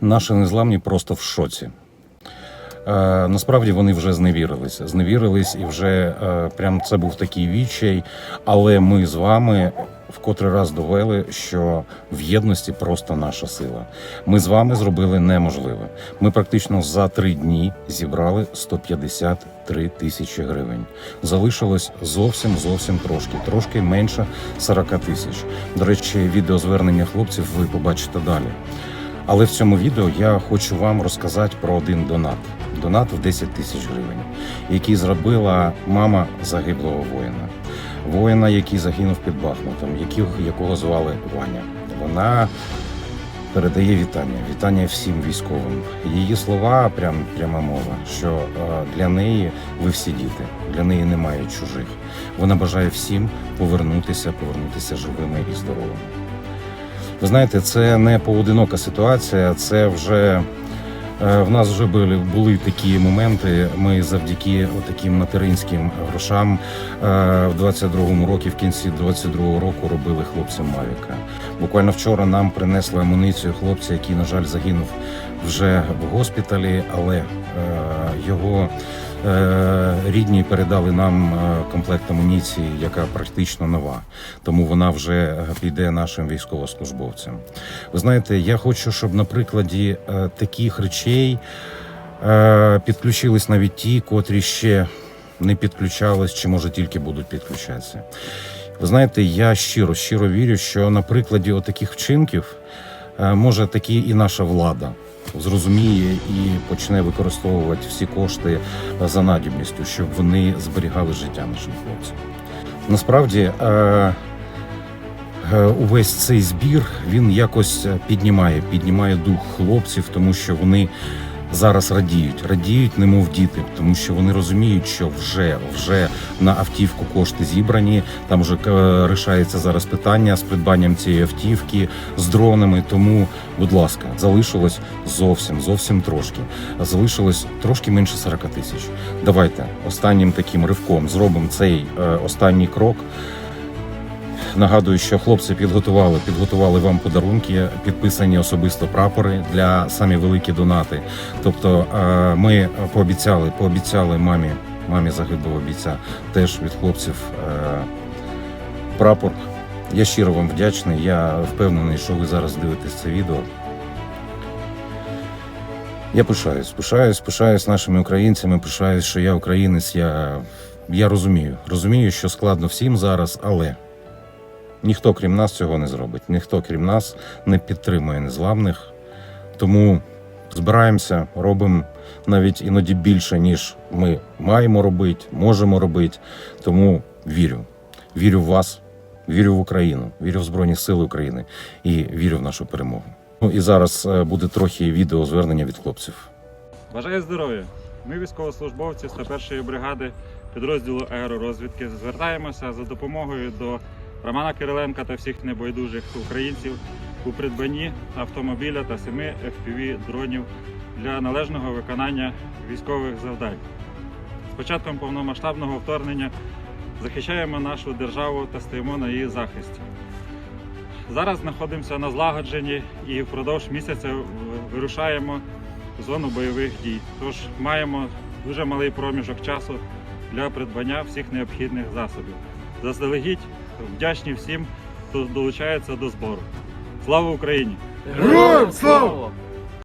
Наші незламні просто в шоці. Е, насправді вони вже зневірилися. Зневірились і вже е, прям це був такий відчай. Але ми з вами в котрий раз довели, що в єдності просто наша сила. Ми з вами зробили неможливе. Ми практично за три дні зібрали 153 тисячі гривень. Залишилось зовсім зовсім трошки, трошки менше 40 тисяч. До речі, відеозвернення хлопців ви побачите далі. Але в цьому відео я хочу вам розказати про один донат. Донат в 10 тисяч гривень, який зробила мама загиблого воїна. Воїна, який загинув під Бахмутом, якого звали Ваня. Вона передає вітання. Вітання всім військовим. Її слова, прям пряма мова, що е, для неї ви всі діти, для неї немає чужих. Вона бажає всім повернутися, повернутися живими і здоровими. Ви знаєте, це не поодинока ситуація, це вже е, в нас вже були, були такі моменти. Ми завдяки таким материнським грошам е, в 22-му році, в кінці 22-го року робили хлопцям Мавіка. Буквально вчора нам принесли амуніцію хлопця, який, на жаль, загинув вже в госпіталі, але е, його рідні передали нам е, комплект амуніції, яка практично нова, тому вона вже е, піде нашим військовослужбовцям. Ви знаєте, я хочу, щоб на прикладі е, таких речей е, підключились навіть ті, котрі ще не підключались, чи може тільки будуть підключатися. Ви знаєте, я щиро щиро вірю, що на прикладі отаких вчинків е, може таки і наша влада зрозуміє і почне використовувати всі кошти е, за надібністю, щоб вони зберігали життя нашим хлопцям. Насправді. е, е, Увесь цей збір він якось піднімає, піднімає дух хлопців, тому що вони зараз радіють, радіють, немов діти, тому що вони розуміють, що вже вже на автівку кошти зібрані. Там вже е, рішається зараз питання з придбанням цієї автівки з дронами. Тому, будь ласка, залишилось зовсім зовсім трошки. Залишилось трошки менше 40 тисяч. Давайте останнім таким ривком зробимо цей е, останній крок. Нагадую, що хлопці підготували, підготували вам подарунки, підписані особисто прапори для самі великі донати. Тобто е, ми пообіцяли, пообіцяли мамі, мамі загиблого бійця, теж від хлопців е, прапор. Я щиро вам вдячний. Я впевнений, що ви зараз дивитесь це відео. Я пишаюсь, пишаюсь, пишаюсь нашими українцями, пишаюсь, що я українець. Я, я розумію, розумію, що складно всім зараз, але. Ніхто крім нас цього не зробить, ніхто крім нас не підтримує незламних. Тому збираємося, робимо навіть іноді більше, ніж ми маємо робити, можемо робити. Тому вірю. Вірю в вас, вірю в Україну, вірю в Збройні Сили України і вірю в нашу перемогу. Ну і зараз е, буде трохи відео звернення від хлопців. Бажаю здоров'я! Ми, військовослужбовці 101-ї бригади підрозділу аеророзвідки, звертаємося за допомогою до Романа Кириленка та всіх небайдужих українців у придбанні автомобіля та семи FPV дронів для належного виконання військових завдань. З початком повномасштабного вторгнення захищаємо нашу державу та стоїмо на її захисті. Зараз знаходимося на злагодженні і впродовж місяця вирушаємо в зону бойових дій. Тож маємо дуже малий проміжок часу для придбання всіх необхідних засобів. Заздалегідь вдячні всім, хто долучається до збору. Слава Україні! Героям слава!